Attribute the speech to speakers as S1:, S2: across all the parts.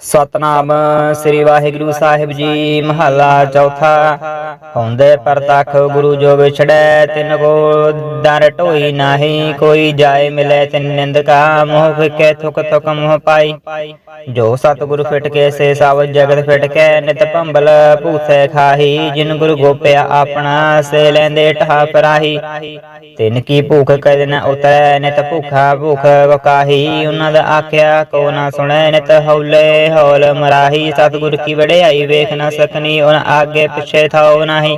S1: ਸਤਨਾਮ ਸ੍ਰੀ ਵਾਹਿਗੁਰੂ ਸਾਹਿਬ ਜੀ, ਮਹੱਲਾ ਚੌਥਾ। ਹੁੰਦੇ ਪ੍ਰਤੱਖ ਗੁਰੂ ਜੋ ਵਿਛੜੈ ਤਿਨ ਕੋ ਦਰ ਢੋਈ ਨਾਹੀ, ਕੋਈ ਜਾਏ ਮਿਲੇ ਤਿਨ ਨਿੰਦ ਕਾ, ਮੋਹ ਫਿਕੇ ਥੁਕ ਥੁਕ ਮੋਹ ਪਾਈ। ਜੋ ਸਤਿਗੁਰ ਫਿਟ ਕੇ, ਸੇ ਸਭ ਜਗਤ ਫਿਟ ਕੇ, ਨਿਤ ਭੰਬਲ ਭੂਸੇ ਖਾਹੀ। ਜਿਨ ਗੁਰੂ ਗੋਪਿਆ ਆਪਣਾ, ਸੇ ਲੈਂਦੇ ਟਹਾ ਪਰਾਹੀ ਤਿਨ ਕੀ ਭੂਖ ਕਦ ਨ ਉਤਰੈ, ਨਿਤ ਭੁਖਾ ਭੁਖ ਕਾਹੀ ਉਹਨਾਂ ਦਾ ਆਖਿਆ ਕੋ ਨਾ ਸੁਣੈ, ਨਿਤ ਹੌਲੇ ਹੋਲ ਮਰਾਹੀ ਸਤਿਗੁਰ ਕੀ ਵਡਿਆਈ ਵੇਖ ਨਾ ਸਕਨੀ ਉਹਨਾਂ ਆਗੇ ਪਿਛੇ ਥਾਉ ਨਾਹੀ।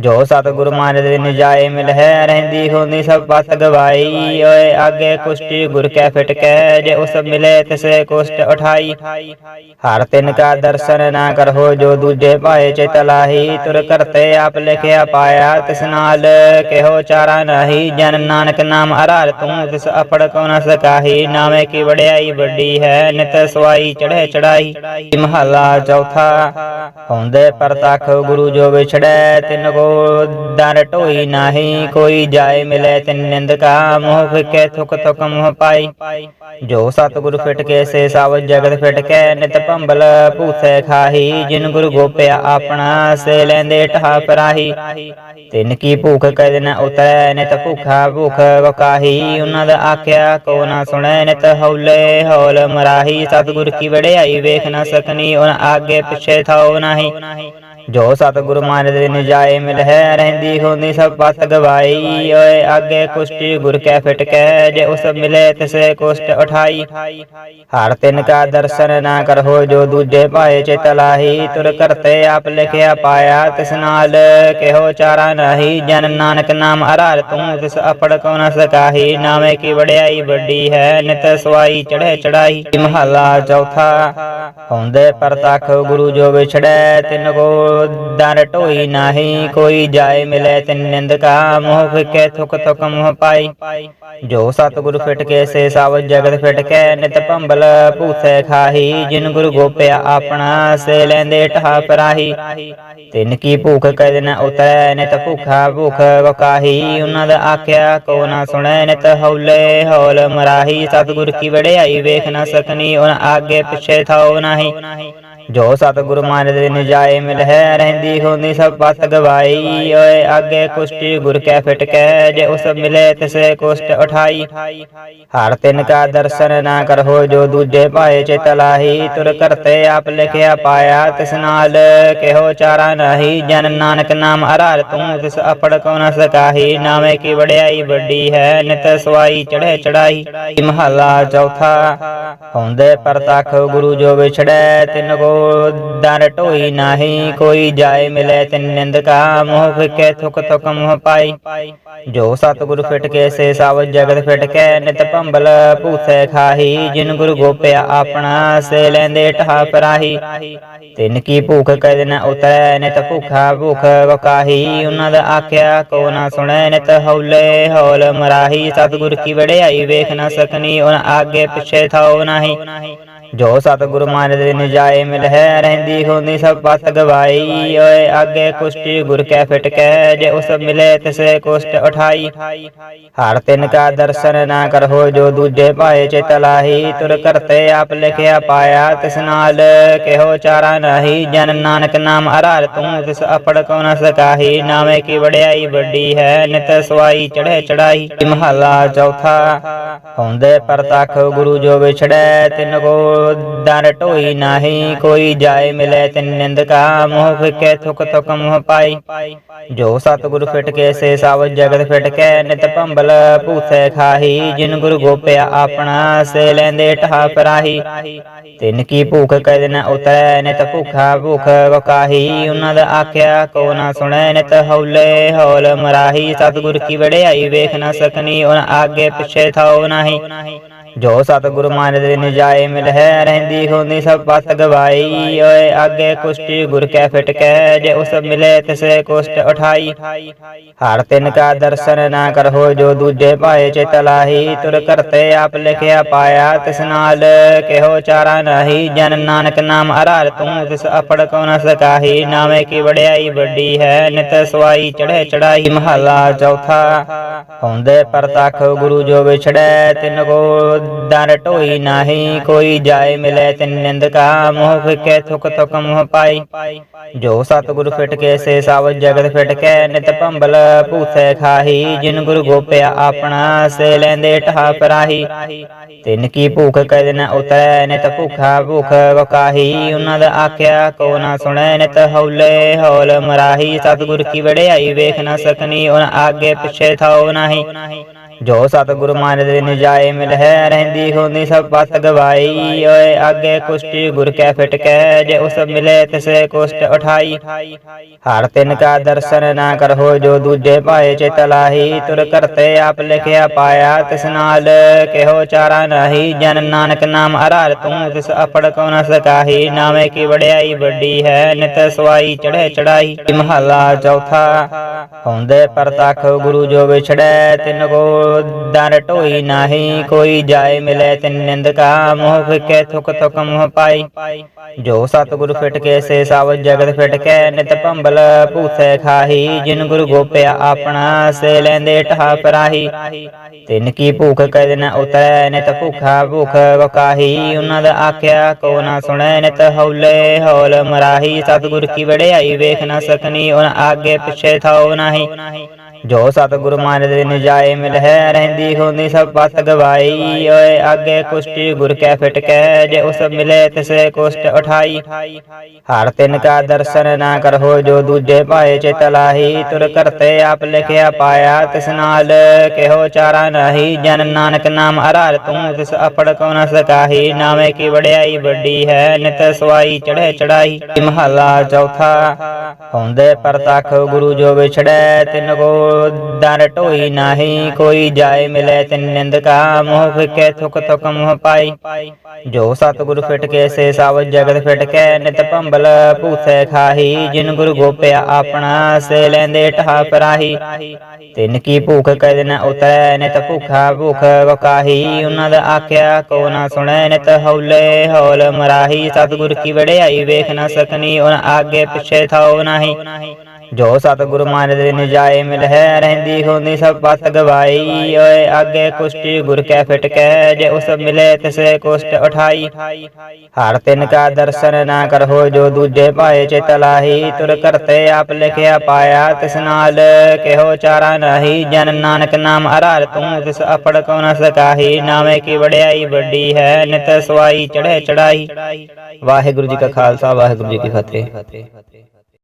S1: ਜੋ ਸਤਿਗੁਰ ਮਾਨਿ ਦੇ ਨਿਜਾਏ ਮਿਲ ਹੈ, ਰਹਿੰਦੀ ਹੁੰਦੀ ਸਭ ਪਤ ਗਵਾਈ। ਓਏ ਆਗੇ ਕੁਸ਼ਟੀ ਗੁਰ ਕੈ ਫਿਟ ਕੈ ਜੇ ਉਸ ਮਿਲੇ ਤਿਸੇ ਕੁਸ਼ਟ ਉਠਾਈ। ਹਰ ਤਿਨ ਕਾ ਦਰਸ਼ਨ ਨਾ ਕਰਹੋ ਜੋ ਦੂਜੇ ਪਾਏ ਚਿਤ ਲਾਹੀ। ਤੁਰ ਕਰਤੇ ਆਪ ਲਿਖਿਆ ਪਾਇਆ ਤਿਸ ਨਾਲ, ਕਿਹੋ ਚਾਰਾ ਨਹੀਂ। ਜਨ ਨਾਨਕ ਨਾਮ ਅਰਾਰ ਤੂੰ, ਤਿਸ ਅਪੜ ਕੋ ਨ ਸਕਾਹੀ। ਨਾਵੇਂ ਕੀ ਵਡਿਆਈ ਵੱਡੀ ਹੈ, ਨਿਤ ਸਵਾਈ ਚੜ੍ਹੇ ਚੜਾਈ ਮਹੱਲਾ ਚੌਥਾ, ਹੁੰਦੇ ਪ੍ਰਤੱਖ ਗੁਰੂ ਜੋ ਵਿਛੜੈ ਤਿਨ ਕੋ ਦਰ ਢੋਈ ਨਾਹੀ, ਕੋਈ ਜਾਏ ਮਿਲੇ ਤਿਨ ਨਿੰਦ ਕਾ ਮੋਹ ਫਿਕੇ, ਥੁਕ ਥੁਕ ਮੋਹ ਪਾਈ। ਜੋ ਸਤਿਗੁਰ ਫਿਟ ਕੇ, ਸੇ ਸਭ ਜਗਤ ਫਿਟ ਕੇ, ਨਿਤ ਭੰਬਲ ਭੂਸੇ ਖਾਹੀ। ਜਿਨ ਗੁਰੂ ਗੋਪਿਆ ਆਪਣਾ, ਸੇ ਲੈਂਦੇ ਟਹਾ ਪਰਾਹੀ। ਤਿਨ ਕੀ ਭੂਖ ਕਦ ਨ ਉਤਰੈ, ਨਿਤ ਭੁਖਾ ਭੁਖ ਕਾਹੀ ਉਹਨਾਂ ਦਾ ਆਖਿਆ ਕੋ ਨਾ ਸੁਣੈ, ਨਿਤ ਹੌਲੇ ਹੌਲ ਮਰਾਹੀ। ਸਤਿਗੁਰ ਕੀ ਵੜਿਆਈ ਵੇਖ ਨਾ ਸਕਨੀ, ਉਹਨਾਂ ਆਗੇ ਪਿਛੇ ਥਾਉ ਨਾਹੀ। ਜੋ ਸਤਿਗੁਰ ਮਾਨਿ ਦੇ ਨਿਜਾਏ ਮਿਲ ਹੈ ਰਹਿੰਦੀ ਹੁੰਦੀ ਸਭ ਪਤ ਗਵਾਈ। ਓਏ ਆਗੇ ਕੁਸ਼ਟੀ ਗੁਰ ਕੈ ਫਿਟ ਕੈ ਜੇ ਉਸ ਮਿਲੇ ਤਿਸੇ ਕੁਸ਼ਟ ਉਠਾਈ। ਹਰ ਤਿਨ ਕਾ ਦਰਸ਼ਨ ਨਾ ਕਰਹੋ ਜੋ ਦੂਜੇ ਪਾਏ ਚਿਤ ਲਾਹੀ। ਤੁਰ ਕਰਤੇ ਆਪ ਲਿਖਿਆ ਪਾਇਆ ਤਿਸ ਨਾਲ, ਕਿਹੋ ਚਾਰਾ ਨਹੀਂ। ਜਨ ਨਾਨਕ ਨਾਮ ਅਰਾਰ ਤੂੰ ਤਿਸ ਅਪੜ ਕੋ ਨ ਸਕਾਹੀ। ਨਾਵੇਂ ਕੀ ਵਡਿਆਈ ਵੱਡੀ ਹੈ, ਨਿਤ ਸਵਾਈ ਚੜ੍ਹੇ ਚੜਾਈ ਮਹੱਲਾ ਚੌਥਾ ਹੁੰਦੇ ਪ੍ਰਤੱਖ ਗੁਰੂ ਜੋ ਵਿਛੜੈ, ਤਿਨ ਕੋ ਦਰ ਢੋਈ ਨਾਹੀ। ਕੋਈ ਜਾਏ ਮਿਲੇ ਤਿਨ ਨਿੰਦ ਕਾ, ਮੋਹ ਫਿਕੇ ਥੁਕ ਥੁਕ ਮੋਹ ਪਾਈ। ਜੋ ਸਤਿਗੁਰ ਫਿਟ ਕੇ, ਸੇ ਸਭ ਜਗਤ ਫਿਟ ਕੇ, ਨਿਤ ਭੰਬਲ ਭੂਸੇ ਖਾਹੀ। ਜਿਨ ਗੁਰੂ ਗੋਪਿਆ ਆਪਣਾ, ਸੇ ਲੈਂਦੇ ਟਹਾ ਪਰਾਹੀ। ਤਿੰਨ ਕੀ ਭੁੱਖ ਕਦ ਨ ਉਤਰੈ ਨਿਤ ਭੁਖਾ ਭੁਖ ਕਾਹੀ ਉਹਨਾਂ ਦਾ ਆਖਿਆ ਕੋ ਨਾ ਸੁਣੈ ਨਿਤ ਹੌਲੇ ਹੌਲ ਮਰਾਹੀ। ਸਤਿਗੁਰ ਕੀ ਵਡਿਆਈ ਵੇਖ ਨਾ ਸਕਨੀ, ਉਹਨਾਂ ਆਗੇ ਪਿਛੇ ਥਾਉ ਨਾਹੀ। ਜੋ ਸਤਿਗੁਰ ਮਾਨਿ ਦੇ ਨਿਜਾਏ ਮਿਲ ਹੈ ਰਹਿੰਦੀ ਹੁੰਦੀ ਸਭ ਪਤ ਗਵਾਈ ਓਏ ਆਗੇ ਕੁਸ਼ਟੀ ਗੁਰ ਕੈ ਫਿਟ ਕੈ ਜੇ ਉਸ ਮਿਲੇ ਤਿਸੇ ਕੁਸ਼ਟ ਉਠਾਈ। ਹਰ ਤਿਨ ਕਾ ਦਰਸ਼ਨ ਨਾ ਕਰਹੋ ਜੋ ਦੂਜੇ ਪਾਏ ਚਿਤ ਲਾਹੀ। ਤੁਰ ਕਰਤੇ ਆਪ ਲਿਖਿਆ ਪਾਇਆ ਤਿਸ ਨਾਲ, ਕਿਹੋ ਚਾਰਾ ਨਹੀਂ। ਜਨ ਨਾਨਕ ਨਾਮ ਅਰਾਰ ਤੂੰ, ਤਿਸ ਅਪੜ ਕੋ ਨ ਸਕਾਹੀ। ਨਾਵੇਂ ਕੀ ਵਡਿਆਈ ਵੱਡੀ ਹੈ, ਨਿਤ ਸਵਾਈ ਚੜ੍ਹੇ ਚੜਾਈ ਮਹੱਲਾ ਚੌਥਾ, ਹੁੰਦੇ ਪ੍ਰਤੱਖ ਗੁਰੂ ਜੋ ਵਿਛੜੈ, ਤਿਨ ਕੋ ਦਰ ਢੋਈ ਨਾਹੀ ਕੋਈ ਜਾਏ ਮਿਲੇ ਤਿਨ ਨਿੰਦ ਮੋਹ ਫਿਕੇ ਥੁਕ ਥੁਕ ਮੋਹ ਪਾਈ। ਜੋ ਸਤਿਗੁਰ ਫਿਟ ਕੇ ਸੇ ਸਭ ਜਗਤ ਫਿਟ ਕੇ ਨਿਤ ਭੰਬਲ ਭੂਸੇ ਖਾਹੀ। ਜਿਨ ਗੁਰੂ ਗੋਪਿਆ ਆਪਣਾ ਸੇ ਲੈਂਦੇ ਟਹਾ ਪਰਾਹੀ। ਤਿਨ ਕੀ ਭੂਖ ਕਦ ਨ ਉਤਰੈ ਨਿਤ ਭੁਖਾ ਭੁਖ ਕਾਹੀ ਉਹਨਾਂ ਦਾ ਆਖਿਆ ਕੋ ਨਾ ਸੁਣੈ ਨਿਤ ਹੌਲੇ ਹੌਲ ਮਰਾਹੀ। ਸਤਿਗੁਰ ਕੀ ਵੜਿਆਈ ਵੇਖ ਨਾ ਸਕਨੀ, ਉਹਨਾਂ ਆਗੇ ਪਿਛੇ ਥਾਉ ਨਾਹੀ। ਜੋ ਸਤਿਗੁਰ ਮਾਨਿ ਦੇ ਨਿਜਾਏ ਮਿਲ ਹੈ ਰਹਿੰਦੀ ਹੁੰਦੀ ਸਭ ਪਤ ਗਵਾਈ ਓਏ ਆਗੇ ਕੁਸ਼ਟੀ ਗੁਰ ਕੈ ਫਿਟ ਕੈ ਜੇ ਉਸ ਮਿਲੇ ਤਿਸੇ ਕੁਸ਼ਟ ਉਠਾਈ। ਹਰ ਤਿਨ ਕਾ ਦਰਸ਼ਨ ਨਾ ਕਰਹੋ ਜੋ ਦੂਜੇ ਪਾਏ ਚਿਤ ਲਾਹੀ, ਤੁਰ ਕਰਤੇ ਆਪ ਲਿਖਿਆ ਪਾਇਆ ਤਿਸ ਨਾਲ। ਕਿਹੋ ਚਾਰਾ ਨਹੀਂ ਜਨ ਨਾਨਕ ਨਾਮ ਅਰਾਰ ਤੂੰ, ਤਿਸ ਅਪੜ ਕੋ ਨ ਸਕਾਹੀ। ਨਾਵੇਂ ਕੀ ਵਡਿਆਈ ਵੱਡੀ ਹੈ, ਨਿਤ ਸਵਾਈ ਚੜ੍ਹੇ ਚੜਾਈ ਮਹੱਲਾ ਚੌਥਾ, ਹੁੰਦੇ ਪ੍ਰਤੱਖ ਗੁਰੂ ਜੋ ਵਿਛੜੈ, ਤਿਨ ਕੋ ਦਰ ਢੋਈ ਨਾਹੀ, ਕੋਈ ਜਾਏ ਮਿਲੇ ਤਿਨ ਨਿੰਦ ਮੋਹ ਫਿਕੇ ਥੁਕ ਥੁਕ ਮੋਹ ਪਾਈ। ਜੋ ਸਤਿਗੁਰ ਫਿਟ ਕੇ, ਸੇ ਸਭ ਜਗਤ ਫਿਟ ਕੇ, ਨਿਤ ਭੰਬਲ ਭੂਸੇ ਖਾਹੀ। ਜਿਨ ਗੁਰੂ ਗੋਪਿਆ ਆਪਣਾ, ਸੇ ਲੈਂਦੇ ਟਹਾ ਪਰਾਹੀ ਤਿਨ ਕੀ ਭੂਖ ਕਦ ਨ ਉਤਰੈ, ਨਿਤ ਭੁਖਾ ਭੁਖ ਕਾਹੀ ਉਹਨਾਂ ਦਾ ਆਖਿਆ ਕੋ ਨਾ ਸੁਣੈ, ਨਿਤ ਹੌਲੇ ਹੌਲ ਮਰਾਹੀ। ਸਤਿਗੁਰ ਕੀ ਵੜਿਆਈ ਵੇਖ ਨਾ ਸਕਨੀ, ਉਹਨਾਂ ਆਗੇ ਪਿਛੇ ਥਾਉ ਨਾਹੀ। ਜੋ ਸਤਿਗੁਰ ਮਾਨਿ ਦੇ ਨਿਜਾਏ ਮਿਲ ਹੈ, ਰਹਿੰਦੀ ਹੁੰਦੀ ਸਭ ਪਤ ਗਵਾਈ। ਓਏ ਆਗੇ ਕੁਸ਼ਟੀ ਗੁਰ ਕੈ ਫਿਟ ਕੈ ਜੇ ਉਸ ਮਿਲੇ ਤਿਸੇ ਕੁਸ਼ਟ ਉਠਾਈ। ਹਰ ਤਿਨ ਕਾ ਦਰਸ਼ਨ ਨਾ ਕਰਹੋ ਜੋ ਦੂਜੇ ਪਾਏ ਚਿਤ ਲਾਹੀ। ਤੁਰ ਕਰਤੇ ਆਪ ਲਿਖਿਆ ਪਾਇਆ ਤਿਸ ਨਾਲ, ਕਿਹੋ ਚਾਰਾ ਨਹੀਂ। ਜਨ ਨਾਨਕ ਨਾਮ ਅਰਾਰ ਤੂੰ, ਤਿਸ ਅਪੜ ਕੋ ਨ ਸਕਾਹੀ। ਨਾਵੇਂ ਕੀ ਵਡਿਆਈ ਵੱਡੀ ਹੈ, ਨਿਤ ਸਵਾਈ ਚੜ੍ਹੇ ਚੜਾਈ ਮਹੱਲਾ ਚੌਥਾ। ਹੁੰਦੇ ਪ੍ਰਤੱਖ ਗੁਰੂ ਜੋ ਵਿਛੜੈ, ਤਿਨ ਕੋ ਦਰ ਢੋਈ ਨਾਹੀ, ਕੋਈ ਜਾਏ ਮਿਲੇ ਤਿਨ ਨਿੰਦ ਮੋਹ ਫਿਕੇ ਥੁਕ ਥੁਕ ਮੋਹ ਪਾਈ। ਜੋ ਸਤਿਗੁਰ ਫਿਟ ਕੇ, ਸੇ ਸਭ ਜਗਤ ਫਿਟ ਕੇ, ਨਿਤ ਭੰਬਲ ਭੂਸੇ ਖਾਹੀ। ਜਿਨ ਗੁਰ ਗੋਪਿਆ ਆਪਣਾ, ਸੇ ਲੈਂਦੇ ਟਹਾ ਪਰਾਹੀ ਤਿਨ ਕੀ ਭੂਖ ਕਦੇ ਨ ਉਤਰੈ, ਨਿਤ ਭੁਖਾ ਭੁਖ ਵਕਾਹੀ। ਉਹਨਾਂ ਦਾ ਆਖਿਆ, ਕੋ ਨਾ ਸੁਣੈ, ਨਿਤ ਹੌਲੇ ਹੌਲ ਮਰਾਹੀ। ਸਤਿਗੁਰ ਕੀ ਵੜਿਆਈ ਵੇਖ ਨਾ ਸਕਨੀ, ਉਹਨਾਂ ਆਗੇ ਪਿਛੇ ਥਾਉ ਨਾਹੀ। ਜੋ ਸਤਿਗੁਰ ਮਾਨ ਦੇ ਨਿਜਾਏ ਮਿਲ ਹੈ ਰਹਿੰਦੀ ਹੁੰਦੀ ਸਭ ਪਤ ਗਵਾਈ। ਓਏ ਆਗੇ ਕੁਸ਼ਟੀ ਗੁਰ ਕੈ ਫਿਟ ਕੈ, ਜੇ ਉਸ ਮਿਲੇ ਤਿਸੇ ਕੁਸ਼ਟ ਉਠਾਈ। ਹਰ ਤਿਨ ਕਾ ਦਰਸ਼ਨ ਨਾ ਕਰੋ ਜੋ ਦੂਜੇ ਪਾਏ ਚਿਤ ਲਾਹੀ। ਤੁਰ ਕਰਤੇ ਆਪ ਲਿਖਿਆ ਪਾਇਆ ਤਿਸ ਨਾਲ, ਕਿਹੋ ਚਾਰਾ ਨਹੀਂ। ਜਨ ਨਾਨਕ ਨਾਮ ਅਰਾਰ ਤੂੰ, ਤਿਸ ਅਪੜ ਕੋ ਨ ਸਕਾਹੀ। ਨਾਵੇਂ ਕੀ ਵਡਿਆਈ ਵੱਡੀ ਹੈ, ਨਿਤ ਸਵਾਈ ਚੜ੍ਹੇ ਚੜਾਈ ਮਹਲਾ ਚੌਥਾ, ਹੁੰਦੇ ਪ੍ਰਤਖ ਗੁਰੂ ਜੋ ਵਿਛੜੈ ਤਿਨ ਕੋ ਦਰ ਢੋਈ ਨਾਹੀ, ਕੋਈ ਜਾਏ ਮਿਲੇ ਤਿਨ ਨਿੰਦ ਮੋਹ ਫਿਕੇ ਥੁਕ ਥੁਕ ਮੋਹ ਪਾਈ। ਜੋ ਸਤਿਗੁਰ ਫਿਟ ਕੇ, ਸੇ ਸਭ ਜਗਤ ਫਿਟ ਕੇ, ਨਿਤ ਭੰਬਲ ਭੂਸੇ ਖਾਹੀ। ਜਿਨ ਗੁਰ ਗੋਪਿਆ ਆਪਣਾ, ਸੇ ਲੈਂਦੇ ਟਹਾ ਪਰਾਹੀ। ਤਿਨ ਕੀ ਭੂਖ ਕਦੇ ਨ ਉਤਰੈ, ਨਿਤ ਭੁਖਾ ਭੁਖ ਵਕਾਹੀ। ਉਹਨਾਂ ਦਾ ਆਖਿਆ ਕੋ ਨਾ ਸੁਣੈ, ਨਿਤ ਹੌਲੇ ਹੌਲ ਮਰਾਹੀ। ਸਤਿਗੁਰ ਕੀ ਵੜਿਆਈ ਵੇਖ ਨਾ ਸਕਨੀ, ਉਹਨਾਂ ਆਗੇ ਪਿਛੇ ਥਾਉ ਨਾਹੀ। ਜੋ ਸਤਿਗੁਰ ਮਾਨ ਦੇ ਨਿਜਾਏ ਮਿਲ ਹੈ ਰਹਿੰਦੀ ਹੁੰਦੀ ਸਭ ਪਤ ਗਵਾਈ। ਓਏ ਆਗੇ ਕੁਸ਼ਟੀ ਗੁਰ ਕੈ ਫਿਟ ਕੈ ਜੇ ਉਸ ਮਿਲੇ ਤਿਸੇ ਕੁਸ਼ਟ ਉਠਾਈ। ਹਰ ਤਿਨ ਕਾ ਦਰਸ਼ਨ ਨਾ ਕਰੋ ਜੋ ਦੂਜੇ ਪਾਏ ਚਿਤ ਲਾਹੀ। ਤੁਰ ਕਰਤੇ ਆਪ ਲਿਖਿਆ ਪਾਇਆ ਤਿਸ ਨਾਲ, ਕਿਹੋ ਚਾਰਾ ਨਹੀਂ। ਜਨ ਨਾਨਕ ਨਾਮ ਅਰਾਰ ਤੂੰ, ਤਿਸ ਅਪੜ ਕੋ ਨ ਸਕਾਹੀ। ਨਾਵੇਂ ਕੀ ਵਡਿਆਈ ਵੱਡੀ ਹੈ, ਨਿਤ ਸਵਾਈ ਚੜ੍ਹੇ ਚੜਾਈ ਮਹਲਾ ਚੌਥਾ, ਹੁੰਦੇ ਪ੍ਰਤਖ ਗੁਰੂ ਜੋ ਵਿਛੜੈ, ਤਿਨ ਕੋ ਦਰ ਢੋਈ ਨਾਹੀ, ਕੋਈ ਜਾਏ ਮਿਲੇ ਤਿਨ ਨਿੰਦ ਕਾ, ਮੋਹ ਫਿਕੇ ਥੁਕ ਥੁਕ ਮੋਹ ਪਾਈ। ਜੋ ਸਤਿਗੁਰ ਫਿਟ ਕੇ, ਸੇ ਸਭ ਜਗਤ ਫਿਟ ਕੇ, ਨਿਤ ਭੰਬਲ ਭੂਸੇ ਖਾਹੀ। ਜਿਨ ਗੁਰ ਗੋਪਿਆ ਆਪਣਾ, ਸੇ ਲੈਂਦੇ ਟਹਾ ਪਰਾਹੀ। ਤਿਨ ਕੀ ਭੂਖ ਕਦੇ ਨ ਉਤਰੈ, ਨਿਤ ਭੁਖਾ ਭੁਖ ਵਕਾਹੀ। ਉਹਨਾਂ ਦਾ ਆਖਿਆ ਕੋ ਨਾ ਸੁਣੈ, ਨਿਤ ਹੌਲੇ ਹੌਲ ਮਰਾਹੀ। ਸਤਿਗੁਰ ਕੀ ਵੜਿਆਈ ਵੇਖ ਨਾ ਸਕਨੀ ਉਹਨਾਂ ਆਗੇ ਪਿਛੇ ਥਾਉ ਨਾਹੀ। ਜੋ ਸਤਿਗੁਰ ਮਾਨ ਦੇ ਨਿਜਾਏ ਮਿਲ ਹੈ ਰਹਿੰਦੀ ਹੁੰਦੀ ਸਭ ਪਤ ਗਵਾਈ ਓਏ ਆਗੇ ਕੁਸ਼ਟੀ ਗੁਰ ਕੈ ਫਿਟ ਕੈ ਜੇ ਉਸ ਮਿਲੇ ਤਿਸੇ ਕੁਸ਼ਟ ਉਠਾਈ। ਹਰ ਤਿਨ ਕਾ ਦਰਸ਼ਨ ਨਾ ਕਰੋ ਜੋ ਦੂਜੇ ਪਾਏ ਚਿਤ ਲਾਹੀ। ਤੁਰ ਕਰਤੇ ਆਪ ਲਿਖਿਆ ਪਾਇਆ ਤਿਸ ਨਾਲ, ਕਿਹੋ ਚਾਰਾ ਨਹੀਂ ਜਨ ਨਾਨਕ ਨਾਮ ਅਰਾਰ ਤੂੰ, ਤਿਸ ਅਪੜ ਕੋ ਨ ਸਕਾਹੀ। ਨਾਵੇਂ ਕੀ ਵਡਿਆਈ ਵੱਡੀ ਹੈ, ਨਿਤ ਸਵਾਈ ਚੜ੍ਹੇ ਚੜਾਈ ਵਾਹਿਗੁਰੂ ਜੀ ਕਾ ਖਾਲਸਾ, ਵਾਹਿਗੁਰੂ ਜੀ ਕੀ ਫਤਿਹ।